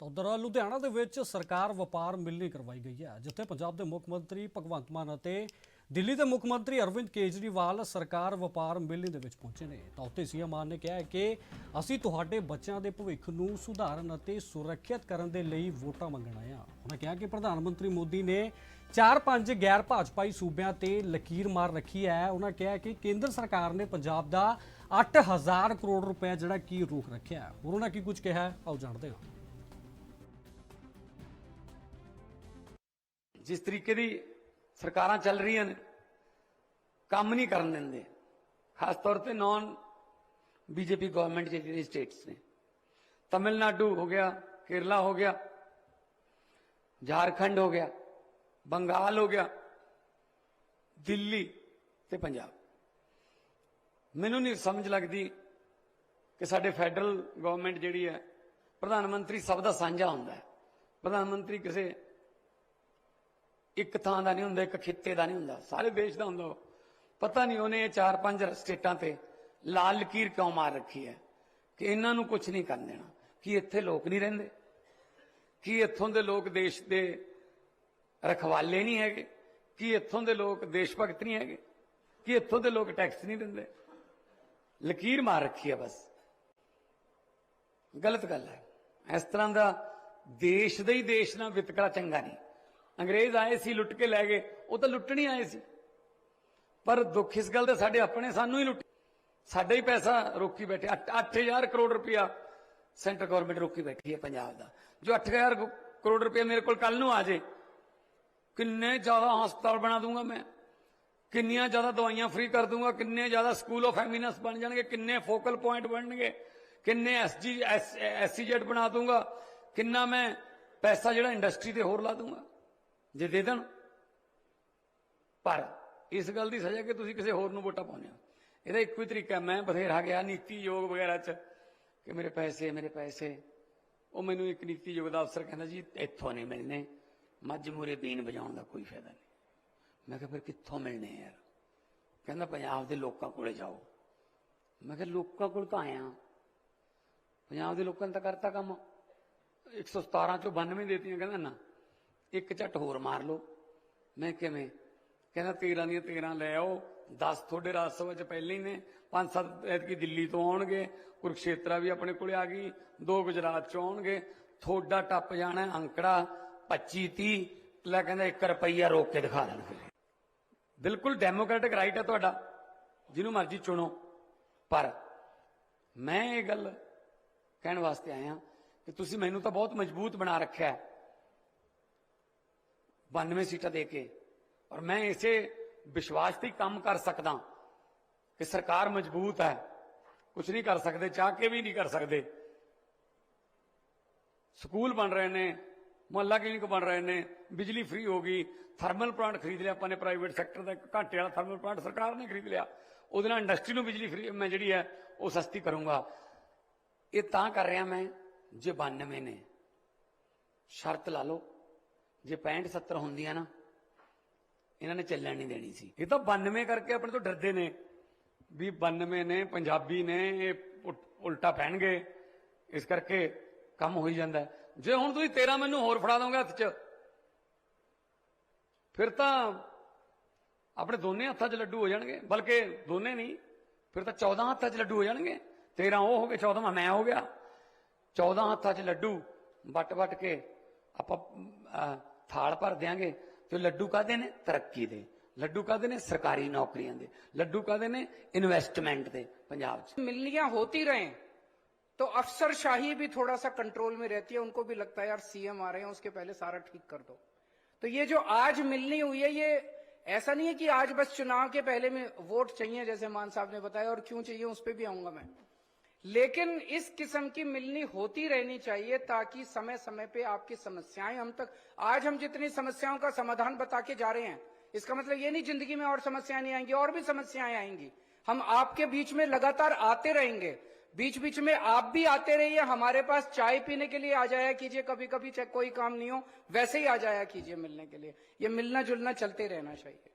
ਤਾਂ ਉਧਰ ਲੁਧਿਆਣਾ ਦੇ ਵਿੱਚ ਸਰਕਾਰ ਵਪਾਰ ਮਿਲਣੀ ਕਰਵਾਈ ਗਈ ਹੈ, ਜਿੱਥੇ ਪੰਜਾਬ ਦੇ ਮੁੱਖ ਮੰਤਰੀ ਭਗਵੰਤ ਮਾਨ ਅਤੇ ਦਿੱਲੀ ਦੇ ਮੁੱਖ ਮੰਤਰੀ ਅਰਵਿੰਦ ਕੇਜਰੀਵਾਲ ਸਰਕਾਰ ਵਪਾਰ ਮਿਲਣੀ ਦੇ ਵਿੱਚ ਪਹੁੰਚੇ ਨੇ। ਤਾਂ ਉੱਥੇ ਸੀਐਮ ਮਾਨ ਨੇ ਕਿਹਾ ਹੈ ਕਿ ਅਸੀਂ ਤੁਹਾਡੇ ਬੱਚਿਆਂ ਦੇ ਭਵਿੱਖ ਨੂੰ ਸੁਧਾਰਨ ਅਤੇ ਸੁਰੱਖਿਅਤ ਕਰਨ ਦੇ ਲਈ ਵੋਟਾਂ ਮੰਗਣ ਆਏ ਹਾਂ। ਉਹਨਾਂ ਕਿਹਾ ਕਿ ਪ੍ਰਧਾਨ ਮੰਤਰੀ ਮੋਦੀ ਨੇ ਚਾਰ ਪੰਜ ਗੈਰ ਭਾਜਪਾਈ ਸੂਬਿਆਂ ਤੇ ਲਕੀਰ ਮਾਰ ਰੱਖੀ ਹੈ। ਉਹਨਾਂ ਕਿਹਾ ਕਿ ਕੇਂਦਰ ਸਰਕਾਰ ਨੇ ਪੰਜਾਬ ਦਾ 8000 ਕਰੋੜ ਰੁਪਏ ਜਿਹੜਾ ਕੀ ਰੋਕ ਰੱਖਿਆ ਹੈ। ਹੋਰ ਉਹਨਾਂ ਕੀ ਕੁਝ ਕਿਹਾ ਆਓ ਜਾਣਦੇ ਹਾਂ। ਜਿਸ ਤਰੀਕੇ ਦੀ ਸਰਕਾਰਾਂ ਚੱਲ ਰਹੀਆਂ ਨੇ, ਕੰਮ ਨਹੀਂ ਕਰਨ ਦਿੰਦੇ। ਖਾਸ ਤੌਰ ਤੇ ਨਾਨ ਬੀਜੇਪੀ ਗਵਰਨਮੈਂਟ ਜਿਹੜੀ ਸਟੇਟਸ ਨੇ। ਤਮਿਲਨਾਡੂ ਹੋ ਗਿਆ, ਕੇਰਲਾ ਹੋ ਗਿਆ, ਝਾਰਖੰਡ ਹੋ ਗਿਆ, ਬੰਗਾਲ ਹੋ ਗਿਆ, ਦਿੱਲੀ ਤੇ ਪੰਜਾਬ। ਮੈਨੂੰ ਨਹੀਂ ਸਮਝ ਲੱਗਦੀ ਕਿ ਸਾਡੇ ਫੈਡਰਲ ਗਵਰਨਮੈਂਟ ਜਿਹੜੀ ਹੈ, ਪ੍ਰਧਾਨ ਮੰਤਰੀ ਸਭ ਦਾ ਸਾਂਝਾ ਹੁੰਦਾ ਹੈ। ਪ੍ਰਧਾਨ ਮੰਤਰੀ ਕਿਸੇ ਇੱਕ ਥਾਂ ਦਾ ਨਹੀਂ ਹੁੰਦਾ, ਇੱਕ ਖਿੱਤੇ ਦਾ ਨਹੀਂ ਹੁੰਦਾ। ਸਾਰੇ ਦੇਸ਼ ਦਾ ਹੁੰਦਾ ਉਹ। ਪਤਾ ਨਹੀਂ ਉਹਨੇ ਇਹ ਚਾਰ ਪੰਜ ਸਟੇਟਾਂ ਤੇ ਲਾਲ ਲਕੀਰ ਕਿਉਂ ਮਾਰ ਰੱਖੀ ਹੈ? ਕਿ ਇਹਨਾਂ ਨੂੰ ਕੁਝ ਨਹੀਂ ਕਰਨ ਦੇਣਾ। ਕੀ ਇੱਥੇ ਲੋਕ ਨਹੀਂ ਰਹਿੰਦੇ? ਕੀ ਇੱਥੋਂ ਦੇ ਲੋਕ ਦੇਸ਼ ਦੇ ਰਖਵਾਲੇ ਨਹੀਂ ਹੈਗੇ? ਕੀ ਇੱਥੋਂ ਦੇ ਲੋਕ ਦੇਸ਼ ਭਗਤ ਨਹੀਂ ਹੈਗੇ? ਕੀ ਇੱਥੋਂ ਦੇ ਲੋਕ ਟੈਕਸ ਨਹੀਂ ਦਿੰਦੇ? ਲਕੀਰ ਮਾਰ ਰੱਖੀ ਹੈ ਬਸ। ਗਲਤ ਗੱਲ ਹੈ। ਇਸ ਤਰ੍ਹਾਂ ਦਾ ਦੇਸ਼ ਦੇ ਹੀ ਦੇਸ਼ ਨਾਲ ਵਿਤਕਰਾ ਚੰਗਾ ਨਹੀਂ। ਅੰਗਰੇਜ਼ ਆਏ ਸੀ, ਲੁੱਟ ਕੇ ਲੈ ਗਏ। ਉਹ ਤਾਂ ਲੁੱਟਣ ਹੀ ਆਏ ਸੀ। ਪਰ ਦੁੱਖ ਇਸ ਗੱਲ ਦਾ ਸਾਡੇ ਆਪਣੇ ਸਾਨੂੰ ਹੀ ਲੁੱਟ ਸਾਡਾ ਹੀ ਪੈਸਾ ਰੋਕੀ ਬੈਠੇ। 8000 ਕਰੋੜ ਰੁਪਇਆ ਸੈਂਟਰ ਗਵਰਨਮੈਂਟ ਰੋਕੀ ਬੈਠੀ ਹੈ ਪੰਜਾਬ ਦਾ। ਜੋ 8000 ਗੁ- ਕਰੋੜ ਰੁਪਇਆ ਮੇਰੇ ਕੋਲ ਕੱਲ ਨੂੰ ਆ ਜੇ, ਕਿੰਨੇ ਜ਼ਿਆਦਾ ਹਸਪਤਾਲ ਬਣਾ ਦੂੰਗਾ ਮੈਂ? ਕਿੰਨੀਆਂ ਜ਼ਿਆਦਾ ਦਵਾਈਆਂ ਫ੍ਰੀ ਕਰ ਦੂੰਗਾ? ਕਿੰਨੇ ਜ਼ਿਆਦਾ ਸਕੂਲ ਆਫ ਐਮਿਨੈਂਸ ਬਣ ਜਾਣਗੇ? ਕਿੰਨੇ ਫੋਕਲ ਪੁਆਇੰਟ ਬਣਨਗੇ? ਕਿੰਨੇ ਐਸਜੀ ਐਸਸੀਜੈਡ ਬਣਾ ਦੂੰਗਾ? ਕਿੰਨਾ ਮੈਂ ਪੈਸਾ ਜਿਹੜਾ ਇੰਡਸਟਰੀ ਤੇ ਹੋਰ ਲਾ ਦੂੰਗਾ? ਜੇ ਦੇ ਦੇਣ। ਪਰ ਇਸ ਗੱਲ ਦੀ ਸਜ਼ਾ ਕਿ ਤੁਸੀਂ ਕਿਸੇ ਹੋਰ ਨੂੰ ਵੋਟਾਂ ਪਾਉਂਦੇ ਹੋ। ਇਹਦਾ ਇੱਕੋ ਹੀ ਤਰੀਕਾ ਮੈਂ ਬਥੇਰਾ ਗਿਆ ਨੀਤੀ ਯੋਗ ਵਗੈਰਾ ਚ ਕਿ ਮੇਰੇ ਪੈਸੇ ਮੇਰੇ ਪੈਸੇ। ਉਹ ਮੈਨੂੰ ਇੱਕ ਨੀਤੀ ਯੋਗ ਦਾ ਅਫਸਰ ਕਹਿੰਦਾ ਜੀ, ਇੱਥੋਂ ਨਹੀਂ ਮਿਲਨੇ ਮੱਝ ਮੂਰੇ ਬੀਨ ਵਜਾਉਣ ਦਾ ਕੋਈ ਫਾਇਦਾ ਨਹੀਂ। ਮੈਂ ਕਿਹਾ, ਫਿਰ ਕਿੱਥੋਂ ਮਿਲਨੇ ਯਾਰ? ਕਹਿੰਦਾ, ਪੰਜਾਬ ਦੇ ਲੋਕਾਂ ਕੋਲੇ ਜਾਓ। ਮੈਂ ਕਿਹਾ, ਲੋਕਾਂ ਕੋਲ ਤਾਂ ਆਇਆ। ਪੰਜਾਬ ਦੇ ਲੋਕਾਂ ਨੇ ਤਾਂ ਕਰਤਾ ਕੰਮ। 117 ਚੋਂ 92 ਦੇਤੀਆਂ, ਕਹਿੰਦਾ ਨਾ। ਇੱਕ ਝੱਟ ਹੋਰ ਮਾਰ ਲਓ। ਮੈਂ ਕਿਵੇਂ? ਕਹਿੰਦਾ 13 ਦੀਆਂ 13 ਲੈ ਆਓ। 10 ਤੁਹਾਡੇ ਰਾਜ ਸਭਾ ਚ ਪਹਿਲੇ ਹੀ ਨੇ। ਪੰਜ ਸੱਤ ਐਤਕੀ ਦਿੱਲੀ ਤੋਂ ਆਉਣਗੇ। ਕੁਰਕਸ਼ੇਤਰਾ ਵੀ ਆਪਣੇ ਕੋਲੇ ਆ ਗਈ। ਦੋ ਗੁਜਰਾਤ ਚੋਂ ਆਉਣਗੇ। ਤੁਹਾਡਾ ਟੱਪ ਜਾਣਾ ਅੰਕੜਾ 25 30 ਲੈ ਕਹਿੰਦਾ 1 ਰੁਪਈਆ ਰੋਕ ਕੇ ਦਿਖਾ ਦੇਣ ਬਿਲਕੁਲ ਡੈਮੋਕ੍ਰੈਟਿਕ ਰਾਈਟ ਹੈ ਤੁਹਾਡਾ। ਜਿਹਨੂੰ ਮਰਜ਼ੀ ਚੁਣੋ। ਪਰ ਮੈਂ ਇਹ ਗੱਲ ਕਹਿਣ ਵਾਸਤੇ ਆਇਆ ਕਿ ਤੁਸੀਂ ਮੈਨੂੰ ਤਾਂ ਬਹੁਤ ਮਜ਼ਬੂਤ ਬਣਾ ਰੱਖਿਆ ਹੈ। 92 ਸੀਟਾਂ ਦੇ ਕੇ। ਔਰ ਮੈਂ ਇਸੇ ਵਿਸ਼ਵਾਸ ਤੇ ਕੰਮ ਕਰ ਸਕਦਾ ਕਿ ਸਰਕਾਰ ਮਜ਼ਬੂਤ ਹੈ। ਕੁਝ ਨਹੀਂ ਕਰ ਸਕਦੇ, ਚਾਹ ਕੇ ਵੀ ਨਹੀਂ ਕਰ ਸਕਦੇ। ਸਕੂਲ ਬਣ ਰਹੇ ਨੇ, ਮੁਹੱਲਾ ਕਲੀਨਿਕ ਬਣ ਰਹੇ ਨੇ, ਬਿਜਲੀ ਫ੍ਰੀ ਹੋ ਗਈ, ਥਰਮਲ ਪਲਾਂਟ ਖਰੀਦ ਲਿਆ ਆਪਾਂ ਨੇ ਪ੍ਰਾਈਵੇਟ ਸੈਕਟਰ ਦਾ, ਘਾਟੇ ਵਾਲਾ ਥਰਮਲ ਪਲਾਂਟ ਸਰਕਾਰ ਨੇ ਖਰੀਦ ਲਿਆ। ਉਹਦੇ ਨਾਲ ਇੰਡਸਟਰੀ ਨੂੰ ਬਿਜਲੀ ਫ੍ਰੀ, ਮੈਂ ਜਿਹੜੀ ਹੈ, ਉਹ ਸਸਤੀ ਕਰੂੰਗਾ। ਇਹ ਤਾਂ ਕਰ ਰਿਹਾ ਮੈਂ, ਜੇ 92 ਨੇ। ਸ਼ਰਤ ਲਾ ਲਓ। ਜੇ 65 70 ਹੁੰਦੀਆਂ ਨਾ, ਇਹਨਾਂ ਨੇ ਚੱਲਣ ਨਹੀਂ ਦੇਣੀ ਸੀ। ਇਹ ਤਾਂ 92 ਕਰਕੇ ਆਪਣੇ ਤੋਂ ਡਰਦੇ ਨੇ ਵੀ 92 ਨੇ, ਪੰਜਾਬੀ ਨੇ, ਇਹ ਉਲ- ਉਲਟਾ ਪੈਣਗੇ। ਇਸ ਕਰਕੇ ਕੰਮ ਹੋਈ ਜਾਂਦਾ। ਜੇ ਹੁਣ ਤੁਸੀਂ 13 ਮੈਨੂੰ ਹੋਰ ਫੜਾ ਦੋਗੇ ਹੱਥ 'ਚ, ਫਿਰ ਤਾਂ ਆਪਣੇ ਦੋਨੇ ਹੱਥਾਂ 'ਚ ਲੱਡੂ ਹੋ ਜਾਣਗੇ। ਬਲਕਿ ਦੋਨੇ ਨਹੀਂ, ਫਿਰ ਤਾਂ 14 ਹੱਥਾਂ 'ਚ ਲੱਡੂ ਹੋ ਜਾਣਗੇ। 13 ਉਹ ਹੋ ਗਏ 14ਵਾਂ ਮੈਂ ਹੋ ਗਿਆ। 14 ਹੱਥਾਂ 'ਚ ਲੱਡੂ ਵੱਟ ਵੱਟ ਕੇ ਆਪਾਂ ਥਾਲ ਭਰ ਦਿਆਂਗੇ ਤੇ ਲੱਡੂ ਕਾਦੇ ਨੇ ਤਰੱਕੀ ਦੇ ਲੱਡੂ ਕਾਦੇ ਨੇ ਸਰਕਾਰੀ ਨੌਕਰੀਆਂ ਦੇ ਲੱਡੂ ਕਾਦੇ ਨੇ ਇਨਵੈਸਟਮੈਂਟ ਦੇ ਪੰਜਾਬ 'ਚ मिलनियां होती रहें तो अफसरशाही भी थोड़ा सा कंट्रोल में रहती है उनको भी लगता है यार सीएम आ रहे हैं उसके पहले सारा ठीक कर दो तो ये जो आज मिलनी हुई है ये ऐसा नहीं है कि आज बस चुनाव के पहले में वोट चाहिए जैसे मान साहब ने बताया और क्यों चाहिए उस पर भी आऊंगा मैं लेकिन इस किस्म की मिलनी होती रहनी चाहिए ताकि समय समय पे आपकी समस्याएँ हम तक, आज हम जितनी समस्याओं का समाधान बता के जा रहे हैं, इसका मतलब ये नहीं ज़िंदगी में और समस्याएँ नहीं आएँगी, और भी समस्याएँ आएँगी। हम आपके बीच में लगातार आते रहेंगे। बीच बीच में आप भी आते रहिए, हमारे पास चाय पीने के लिए आ जाया कीजिए कभी कभी कोई काम नहीं हो, वैसे ही आ जाया कीजिए मिलने के लिए। ये मिलना जुलना चलते रहना चाहिए।